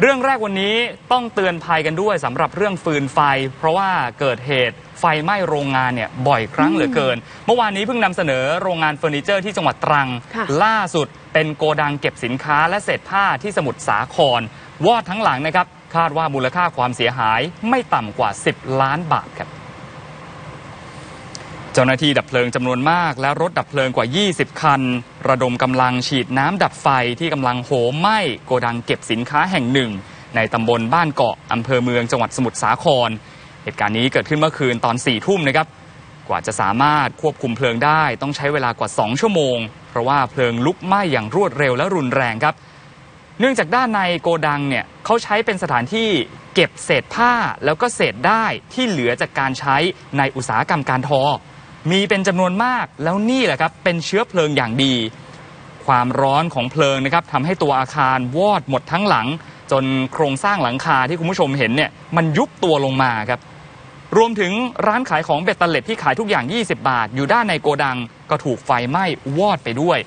เรื่องแรกวันนี้ต้องเตือนภัยกันด้วยสำหรับเรื่องฟืนไฟ เพราะว่าเกิดเหตุไฟไหม้โรงงานเนี่ยบ่อยครั้งเหลือเกิน เมื่อวานนี้เพิ่งนำเสนอโรงงานเฟอร์นิเจอร์ที่จังหวัดตรัง ค่ะ ล่าสุดเป็นโกดังเก็บสินค้าและเศษผ้าที่สมุทรสาคร วอดทั้งหลังนะครับ คาดว่ามูลค่าความเสียหายไม่ต่ำกว่า 10 ล้านบาทครับ เจ้าหน้าที่ดับเพลิงจำนวนมาก และรถดับเพลิงกว่า 20 คัน ระดมกำลังฉีดน้ำดับไฟที่กำลังโหมไหม้โกดังเก็บสินค้าแห่งหนึ่ง ในตำบลบ้านเกาะอำเภอเมืองจังหวัดสมุทรสาคร เหตุการณ์นี้เกิดขึ้นเมื่อคืนตอน4ทุ่มนะครับ กว่าจะสามารถควบคุมเพลิงได้ต้องใช้เวลากว่า 2 ชั่วโมง เพราะว่าเพลิงลุกไหม้อย่างรวดเร็วและรุนแรงครับ เนื่องจากด้านในโกดังเนี่ยเขาใช้เป็นสถานที่เก็บเศษผ้าแล้วก็เศษได้ที่เหลือจากการใช้ในอุตสาหกรรมการทอ มีเป็นจำนวนมากแล้วนี่แหละครับเป็นเชื้อเพลิงอย่างดี ความร้อนของเพลิงนะครับทำให้ตัวอาคารวอดหมดทั้งหลัง จนโครงสร้างหลังคาที่คุณผู้ชมเห็นเนี่ยมันยุบตัวลงมาครับรวมถึงร้านขายของเบ็ดเตล็ดที่ขายทุกอย่าง 20 บาท อยู่ด้านในโกดังก็ถูกไฟไหม้วอดไปด้วย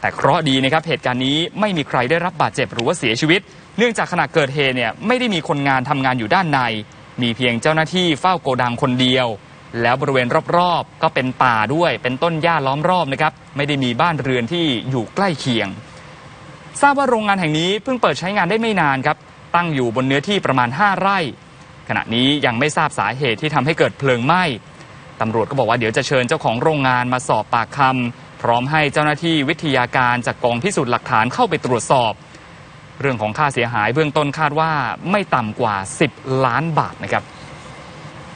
แต่เคราะห์ดีนะครับเหตุการณ์นี้ไม่มีใครได้รับบาดเจ็บหรือว่าเสียชีวิต เนื่องจากขณะเกิดเหตุเนี่ยไม่ได้มีคนงานทำงานอยู่ด้านใน มีเพียงเจ้าหน้าที่เฝ้าโกดังคนเดียว แล้วบริเวณรอบๆ ก็เป็นป่าด้วย เป็นต้นหญ้าล้อมรอบนะครับ ไม่ได้มีบ้านเรือนที่อยู่ใกล้เคียง ทราบว่าโรงงานแห่งนี้เพิ่งเปิดใช้งานได้ไม่นานครับ ตั้งอยู่บนเนื้อที่ประมาณ 5 ไร่ ขณะนี้ยังไม่ทราบสาเหตุที่ทำให้เกิดเพลิงไหม้ตำรวจก็บอกว่าเดี๋ยวจะเชิญเจ้าของโรงงานมาสอบปากคำพร้อมให้เจ้าหน้าที่วิทยาการจากกองพิสูจน์หลักฐานเข้าไปตรวจสอบ เรื่องของค่าเสียหายเบื้องต้นคาดว่าไม่ต่ำกว่า 10 ล้านบาทนะครับ